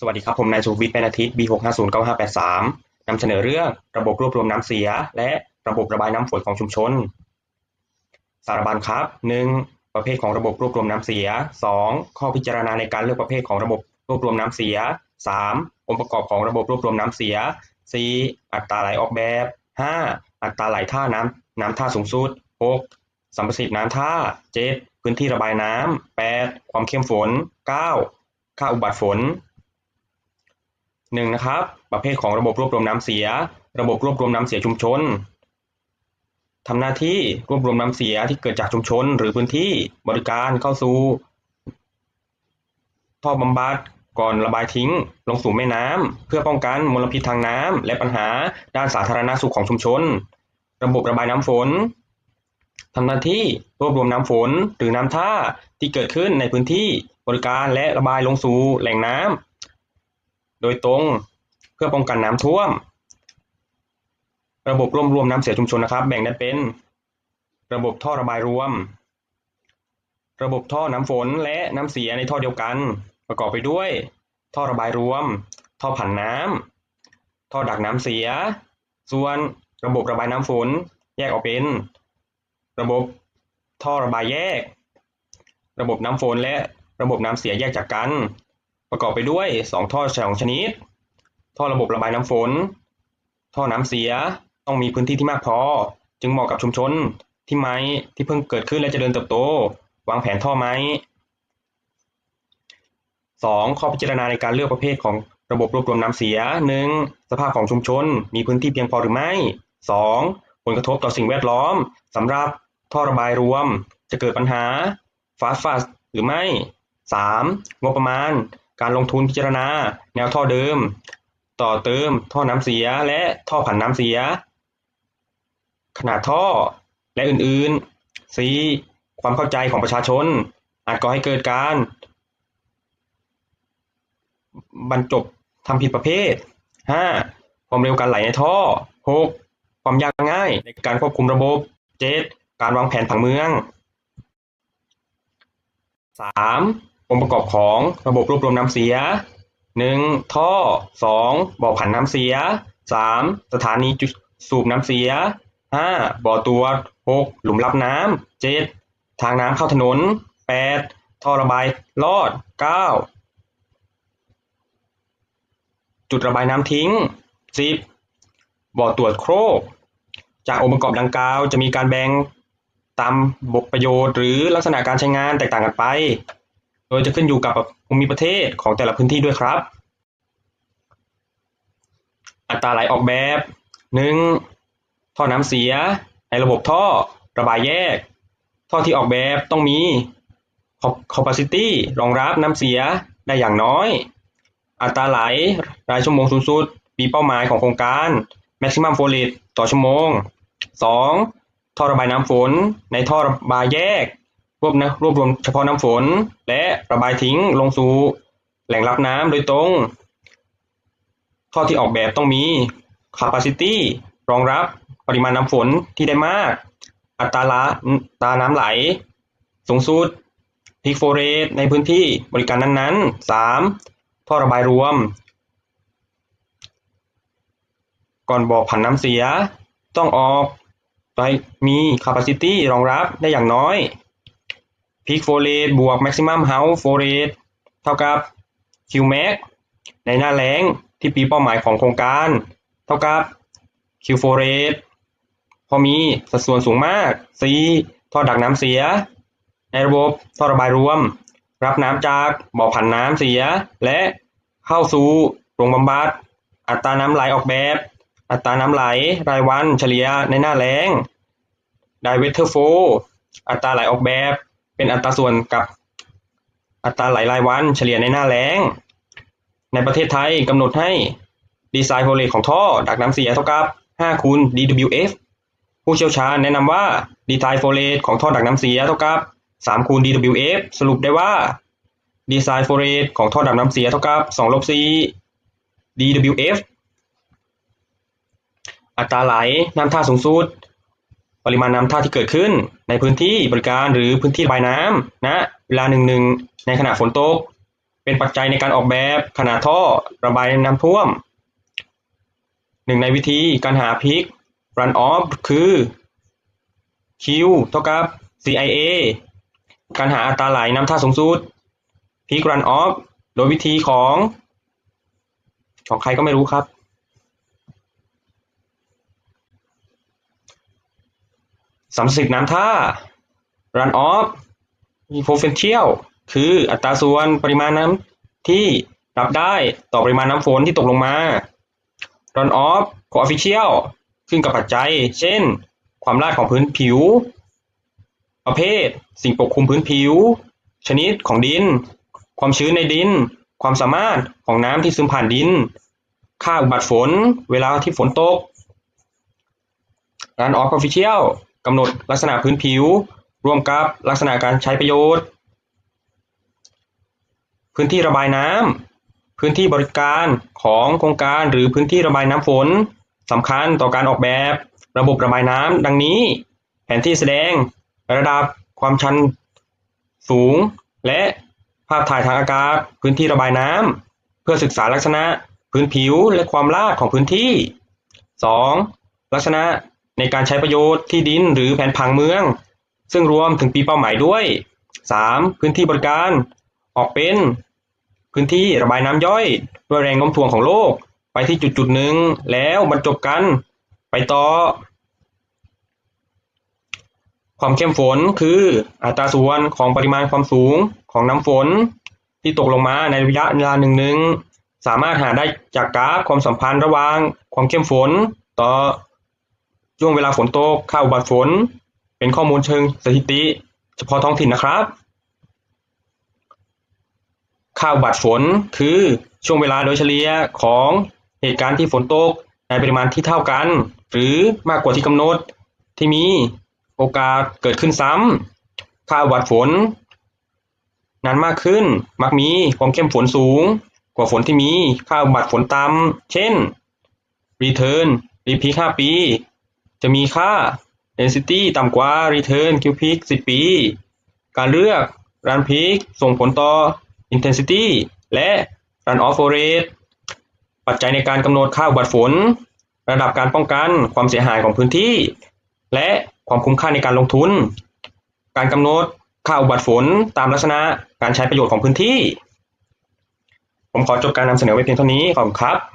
สวัสดีครับ ผมนายสุวิทย์เป็นอาทิตย์ B6509583 นำเสนอเรื่องระบบรวบรวมน้ำเสีย และระบบระบายน้ำฝนของชุมชน สารบัญครับ 1. ประเภทของระบบรวบรวมน้ำเสีย 2. ข้อพิจารณาในการเลือกประเภทของระบบรวบรวมน้ำเสีย 3. องค์ประกอบของระบบรวบรวมน้ำเสีย 4. อัตราไหลออกแบบ 5. อัตราไหลท่าน้ำน้ำท่าสูงสุด 6. สัมประสิทธิ์น้ำท่า 7. พื้นที่ระบายน้ำ 8. ความเข้มฝน 9. ค่าอุบัติฝน หนึ่งนะครับ ประเภทของระบบรวบรวมน้ำเสีย ระบบรวบรวมน้ำเสียชุมชนทำหน้าที่รวบรวมน้ำเสียที่เกิดจากชุมชน หรือพื้นที่บริการเข้าสู่ท่อบำบัดก่อนระบายทิ้ง ลงสู่แม่น้ำเพื่อป้องกันมลพิษทางน้ำและปัญหาด้านสาธารณสุขของชุมชน ระบบระบายน้ำฝนทำหน้าที่รวบรวมน้ำฝนหรือน้ำท่าที่เกิดขึ้นในพื้นที่บริการและระบายลงสู่แหล่งน้ำ โดยตรงเพื่อป้องกันน้ำท่วม ระบบร่วบรวมน้ำเสียชุมชนนะครับ แบ่งได้เป็น ระบบท่อระบายรวม ระบบท่อน้ำฝนและน้ำเสียในท่อเดียวกัน ประกอบไปด้วย ท่อระบายรวม ท่อผันน้ำท่อดักน้ำเสีย ส่วนระบบระบายน้ำฝนแยกออกเป็น ระบบท่อระบายแยก ระบบน้ำฝนและระบบน้ำเสียแยกจากกัน ประกอบไปด้วย 2 ท่อสองชนิด ท่อระบบระบายน้ำฝน ท่อน้ำเสียต้องมีพื้นที่ที่มากพอ จึงเหมาะกับชุมชนที่ไม้ที่เพิ่งเกิดขึ้นและจะเดินเติบโต วางแผนท่อไม้ 2. ข้อพิจารณาในการเลือกประเภทของระบบรวบรวมน้ำเสีย 1. สภาพของชุมชน มีพื้นที่เพียงพอหรือไม่ 2. ผลกระทบต่อสิ่งแวดล้อมสำหรับท่อระบายรวม จะเกิดปัญหาฟาสฟาสหรือไม่ 3. งบประมาณ การลงทุนพิจารณา แนวท่อเดิม ต่อเติมท่อน้ำเสียและท่อผันน้ำเสีย ขนาดท่อและอื่นๆ 4. ความเข้าใจของประชาชน อาจก่อให้เกิดการ บรรจบทำผิดประเภท 5. ความเร็วการไหลในท่อ 6. ความยากง่ายในการควบคุมระบบ 7. การวางแผนผังเมือง 3. องค์ประกอบของระบบรวบรวมน้ำเสีย 1. ท่อ 2. บ่อผันน้ำเสีย 3. สถานีจุดสูบน้ำเสีย 5. บ่อตรวจ 6. หลุมรับน้ำ 7. ทางน้ำเข้าถนน 8. ท่อระบายลอด 9. จุดระบายน้ำทิ้ง 10. บ่อตรวจโครก จากองค์ประกอบดังกล่าวจะมีการแบ่งตามบทประโยชน์หรือลักษณะการใช้งานแตกต่างกันไป โดยจะขึ้นอยู่กับภูมิประเทศของแต่ละพื้นที่ด้วยครับ อัตราไหลออกแบบ 1. ท่อน้ำเสีย ในระบบท่อ ระบายแยก ท่อที่ออกแบบต้องมี capacity รองรับน้ำเสียได้อย่างน้อย อัตราไหลรายชั่วโมงสูงสุด มีเป้าหมายของโครงการ maximum flow rate ต่อชั่วโมง 2. ท่อระบายน้ำฝน ในท่อระบายแยก วบนะรวบรวมเฉพาะน้ำฝน และระบายทิ้งลงสู่แหล่งรับน้ำโดยตรงท่อที่ออกแบบต้องมี capacity รองรับปริมาณน้ำฝนที่ได้มาก อัตราละตาน้ำไหล สูงสุด peak flow rate ในพื้นที่บริการนั้นๆ 3. ท่อระบายรวม ก่อนบอกผันน้ำเสีย ต้องออกไปมี capacity รองรับได้อย่างน้อย peak flow rate บวก maximum house flow rate เท่ากับ Qmax ในหน้าแล้งที่ปีเป้าหมายของโครงการ เท่ากับ Q flow rate พอมีสัดส่วนสูงมาก C ท่อดักน้ำเสีย ในระบบท่อระบายรวม รับน้ำจากบ่อผันน้ำเสีย และเข้าสู่โรงบำบัดอัตราน้ำไหลออกแบบ อัตราน้ำไหลรายวันเฉลี่ยในหน้าแล้ง Diwetter flow อัตราไหลออกแบบ เป็นอัตราส่วนกับอัตราไหลรายวันเฉลี่ยในหน้าแล้ง ในประเทศไทยกำหนดให้ดีไซน์โฟเลตของท่อ ดักน้ำเสียเท่ากับ5คูณ DWF ผู้เชี่ยวชาญแนะนำว่าดีไซน์โฟเลตของท่อดักน้ำเสียเท่ากับ3คูณ DWF สรุปได้ว่าดีไซน์โฟเลตของท่อดักน้ำเสียเท่ากับ2ลบ4 DWF อัตราไหลน้ำท่าสูงสุด ปริมาณน้ำท่าที่เกิดขึ้น ในพื้นที่บริการหรือพื้นที่ระบายน้ำนะเวลาหนึ่งหนึ่งในขณะฝนตก เป็นปัจจัยในการออกแบบขนาดท่อระบายน้ำท่วมหนึ่งในวิธีการหาพีค run off คือ Q เท่ากับ CIA การหาอัตราไหลน้ำท่าสูงสุดพีค run off โดยวิธีของ ของใครก็ไม่รู้ครับ สำสิบน้ำท่า run off potential คืออัตราส่วนปริมาณน้ำที่รับได้ต่อปริมาณน้ำฝนที่ตกลงมา run off coefficient ขึ้นกับปัจจัย เช่น ความลาดของพื้นผิว ประเภท สิ่งปกคลุมพื้นผิว ชนิดของดิน ความชื้นในดิน ความสามารถของน้ำที่ซึมผ่านดิน ค่าอุบัติฝน เวลาที่ฝนตก run off coefficient กำหนดลักษณะพื้นผิว ร่วมกับลักษณะการใช้ประโยชน์ พื้นที่ระบายน้ำพื้นที่บริการของโครงการหรือพื้นที่ระบายน้ำฝนสำคัญต่อการออกแบบ ระบบระบายน้ำดังนี้ แผนที่แสดงระดับความชันสูง และภาพถ่ายทางอากาศ พื้นที่ระบายน้ำเพื่อศึกษาลักษณะพื้นผิวและความลาดของพื้นที่ 2. ลักษณะ ในการใช้ประโยชน์ที่ดินหรือแผนผังเมือง ซึ่งรวมถึงปีเป้าหมายด้วย 3. พื้นที่บริการออกเป็น พื้นที่ระบายน้ำย่อยด้วยแรงโน้มถ่วงของโลก ไปที่จุดจุดหนึ่งแล้วบรรจบกัน ไปต่อ ความเข้มฝนคืออัตราส่วนของปริมาณความสูงของน้ำฝน ที่ตกลงมาในระยะเวลาหนึ่งหนึ่งสามารถหาได้จากกราฟความสัมพันธ์ระหว่างความเข้มฝนต่อ ช่วงเวลาฝนตก ค่าอุบัติฝน เป็นข้อมูลเชิงสถิติ เฉพาะท้องถิ่นนะครับ ค่าอุบัติฝนคือช่วงเวลาโดยเฉลี่ยของเหตุการณ์ที่ฝนตกในปริมาณที่เท่ากัน หรือมากกว่าที่กำหนดที่มีโอกาสเกิดขึ้นซ้ำค่าอุบัติฝน นั้นมากขึ้นมักมีความเข้มฝนสูง กว่าฝนที่มีค่าอุบัติฝนต่ำเช่น return repeat 5ปี จะมีค่า density ต่ำกว่า return q peak 10 ปี การเลือก run peak ส่งผลต่อ intensity และ run off flow rate ปัจจัยในการกำหนดค่าอุบัติฝน ระดับการป้องกันความเสียหายของพื้นที่ และความคุ้มค่าในการลงทุน การกำหนดค่าอุบัติฝนตามลักษณะการใช้ประโยชน์ของพื้นที่ ผมขอจบการนำเสนอไว้เพียงเท่านี้ขอบคุณครับ